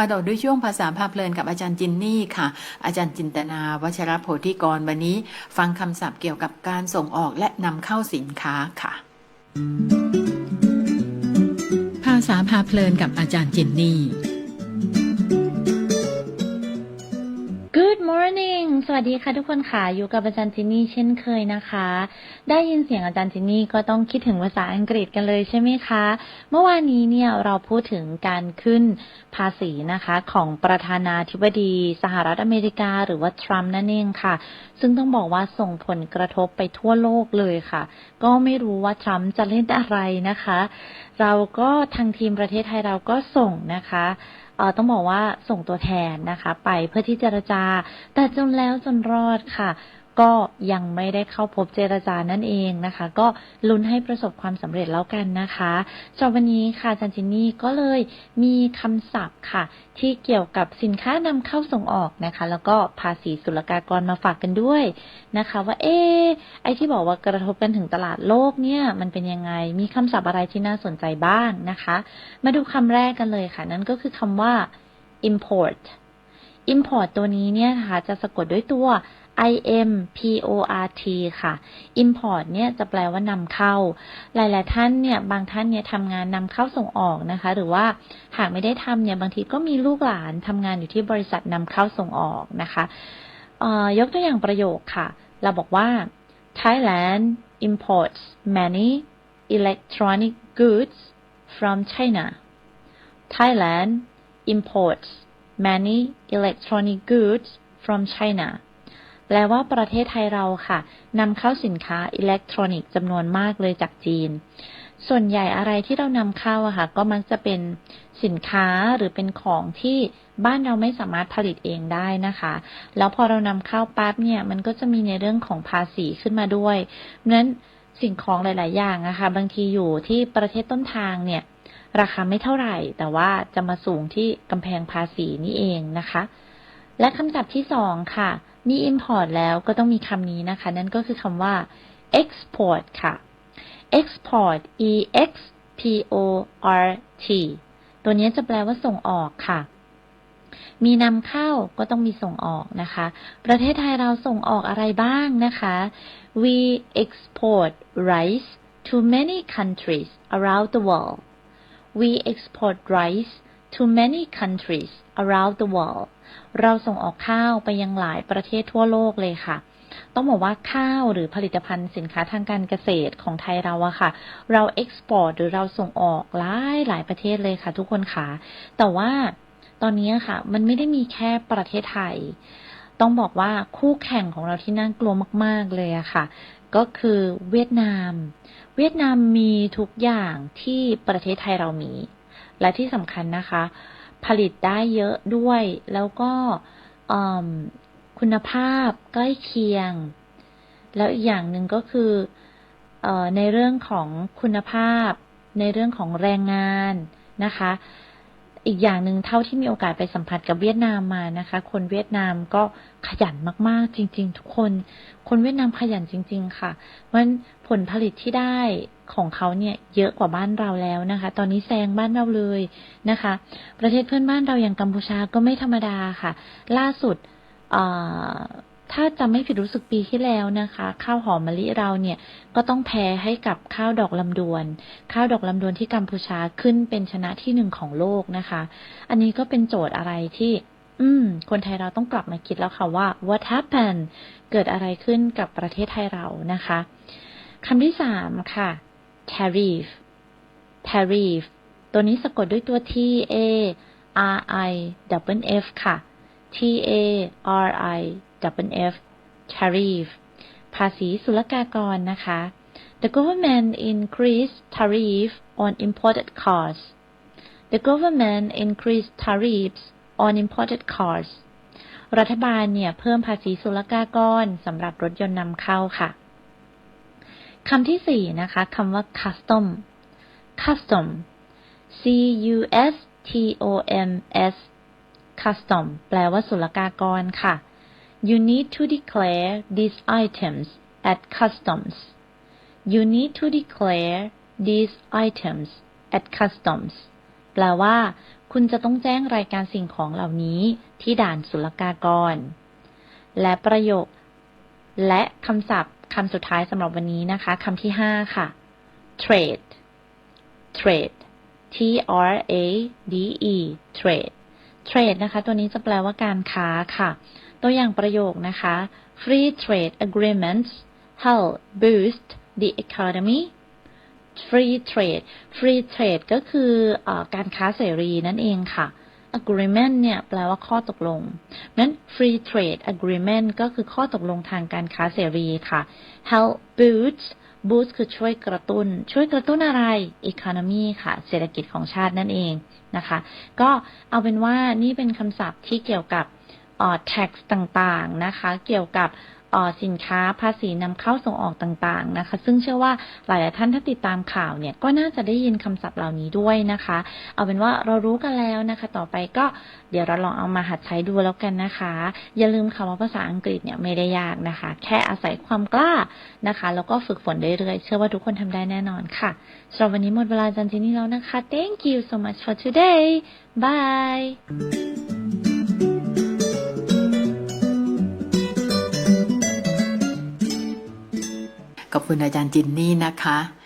มาต่อด้วยช่วงภาษาพาเพลินกับอาจารย์จินนี่ค่ะ อาจารย์จินตนาวัชรโพธิกรวันนี้ ฟังคำศัพท์เกี่ยวกับการส่งออกและนำเข้าสินค้าค่ะ ภาษาพาเพลินกับอาจารย์จินนี่ วัสดีค่ะทุกคนค่ะอยู่กับอาจารย์จินนี่เช่นเคยนะคะ ได้ยินเสียงอาจารย์จินนี่ก็ต้องคิดถึงภาษาอังกฤษกันเลยใช่ไหมคะ เมื่อวานนี้เนี่ยเราพูดถึงการขึ้นภาษีนะคะ ของประธานาธิบดีสหรัฐอเมริกา หรือว่าทรัมป์นั่นเองค่ะ ซึ่งต้องบอกว่าส่งผลกระทบไปทั่วโลกเลยค่ะ ก็ไม่รู้ว่าทรัมป์จะเล่นอะไรนะคะ เราก็ทางทีมประเทศไทยเราก็ส่งนะคะ ต้องบอกว่าส่งตัวแทนนะคะ ไปเพื่อที่เจรจา แต่จนแล้วจนรอดค่ะ ก็ยังไม่ได้เข้าพบเจรจานั่นเองนะคะ ก็ลุ้นให้ประสบความสำเร็จแล้วกันนะคะสำหรับวันนี้ค่ะจันจินนี่ก็เลยมีคำศัพท์ค่ะ ที่เกี่ยวกับสินค้านำเข้าส่งออกนะคะ แล้วก็ภาษีศุลกากรมาฝากกันด้วยนะคะ ว่าเอ๊ะไอที่บอกว่ากระทบกันถึงตลาดโลกเนี่ย มันเป็นยังไงมีคำศัพท์อะไรที่น่าสนใจบ้างนะคะ มาดูคำแรกกันเลยค่ะ นั่นก็คือคำว่า import import ตัวนี้เนี่ยนะคะจะสะกดด้วยตัว I M P O R T ค่ะ import เนี่ยจะแปลว่านำเข้า หลาย ๆ ท่านเนี่ย บางท่านเนี่ยทำงานนำเข้าส่งออกนะคะ หรือว่าหากไม่ได้ทำเนี่ย บางทีก็มีลูกหลานทำงานอยู่ที่บริษัทนำเข้าส่งออกนะคะยกตัวอย่างประโยคค่ะ เราบอกว่า Thailand imports many electronic goods from China Thailand imports many electronic goods from China แปลว่าประเทศไทยเราค่ะนำเข้าสินค้าอิเล็กทรอนิกส์จำนวนมากเลยจากจีน ส่วนใหญ่อะไรที่เรานำเข้าอะค่ะ ก็มักจะเป็นสินค้าหรือเป็นของที่บ้านเราไม่สามารถผลิตเองได้นะคะ แล้วพอเรานำเข้าปั๊บเนี่ย มันก็จะมีในเรื่องของภาษีขึ้นมาด้วยเพราะนั้นสิ่งของหลาย ๆ อย่างอะค่ะบางทีอยู่ที่ประเทศต้นทางเนี่ย ราคาไม่เท่าไหร่ แต่ว่าจะมาสูงที่กำแพงภาษีนี่เองนะคะ และคำศัพท์ที่สองค่ะ มี import แล้วก็ต้องมีคำนี้นะคะ นั่นก็คือคำว่า export ค่ะ export e x p o r t ตัวนี้จะแปลว่าส่งออกค่ะ มีนำเข้าก็ต้องมีส่งออกนะคะ ประเทศไทยเราส่งออกอะไรบ้างนะคะ we export rice to many countries around the world we export rice to many countries around the world เราส่งออกข้าวไปยังหลายประเทศทั่วโลกเลยค่ะ ต้องบอกว่าข้าวหรือผลิตภัณฑ์สินค้าทางการเกษตรของไทยเราอะค่ะ เราเอ็กซ์พอร์ตหรือเราส่งออกหลายหลายประเทศเลยค่ะ ทุกคนค่ะ แต่ว่าตอนนี้ค่ะ มันไม่ได้มีแค่ประเทศไทย ต้องบอกว่าคู่แข่งของเราที่น่ากลัวมาก ๆเลยอะค่ะ ก็คือเวียดนาม เวียดนามมีทุกอย่างที่ประเทศไทยเรามี และที่สำคัญนะคะ ผลิตได้เยอะด้วย แล้วก็คุณภาพใกล้เคียง แล้วอีกอย่างหนึ่งก็คืออในเรื่องของคุณภาพ ในเรื่องของแรงงานนะคะ อีกอย่างหนึ่งเท่าที่มีโอกาสไปสัมผัสกับเวียดนามมานะคะ คนเวียดนามก็ขยันมากๆ จริง ๆ ทุกคน คนเวียดนามขยันจริง ๆ ค่ะมันผลผลิตที่ได้ของเขาเนี่ยเยอะกว่าบ้านเราแล้วนะคะ ตอนนี้แซงบ้านเราเลยนะคะ ประเทศเพื่อนบ้านเราอย่างกัมพูชาก็ไม่ธรรมดาค่ะ ล่าสุด ถ้าจำไม่ผิดรู้สึกปีที่แล้วนะคะ ข้าวหอมมะลิเราเนี่ยก็ต้องแพ้ให้กับข้าวดอกลำดวน ข้าวดอกลำดวนที่กัมพูชาขึ้นเป็นชนะที่หนึ่งของโลกนะคะ อันนี้ก็เป็นโจทย์อะไรที่ อืม คนไทยเราต้องกลับมาคิดแล้วค่ะว่า what happened เกิดอะไรขึ้นกับประเทศไทยเรานะคะคำที่สามค่ะ tariff tariff ตัวนี้สะกดด้วยตัว t a r i w f ค่ะ t a r i double F tariff ภาษีศุลกากรนะคะ The government increased tariff on imported cars The government increased tariffs on imported cars รัฐบาลเนี่ยเพิ่มภาษีศุลกากรสำหรับรถยนต์นำเข้าค่ะคำที่สี่นะคะคำว่า custom custom c u s t o m s custom แปลว่าศุลกากรค่ะ You need to declare these items at customs. You need to declare these items at customs. แปลว่า คุณจะต้องแจ้งรายการสิ่งของเหล่านี้ที่ด่านศุลกากร และประโยค และคำศัพท์คำสุดท้ายสำหรับวันนี้นะคะคำที่ห้าค่ะ trade trade T R A D E trade trade นะคะ ตัวนี้จะแปลว่าการค้าค่ะ ตัวอย่างประโยคนะคะ free trade agreements help boost the economy free trade free trade ก็คืออการค้าเสรีนั่นเองค่ะ agreement เนี่ยแปลว่าข้อตกลง นั้น free trade agreement ก็คือข้อตกลงทางการค้าเสรีค่ะ help boost boost คือช่วยกระตุน้น ช่วยกระตุ้นอะไร economy ค่ะ เศรษฐกิจของชาตินั่นเองนะคะ ก็เอาเป็นว่านี่เป็นคำศัพท์ที่เกี่ยวกับ อ่อ tax ต่างๆนะคะ เกี่ยวกับอ่อสินค้าภาษีนำเข้าส่งออกต่างๆนะคะ ซึ่งเชื่อว่าหลายๆท่านถ้าติดตามข่าวเนี่ยก็น่าจะได้ยินคำศัพท์เหล่านี้ด้วยนะคะ เอาเป็นว่าเรารู้กันแล้วนะคะ ต่อไปก็เดี๋ยวเราลองเอามาหัดใช้ดูแล้วกันนะคะ อย่าลืมค่ะว่าภาษาอังกฤษเนี่ยไม่ได้ยากนะคะ แค่อาศัยความกล้านะคะ แล้วก็ฝึกฝนเรื่อยๆ เชื่อว่าทุกคนทำได้แน่นอนค่ะสำหรับวันนี้หมดเวลาจันจินี่แล้วนะคะ thank you so much for today bye คุณอาจารย์จินนี่นะคะ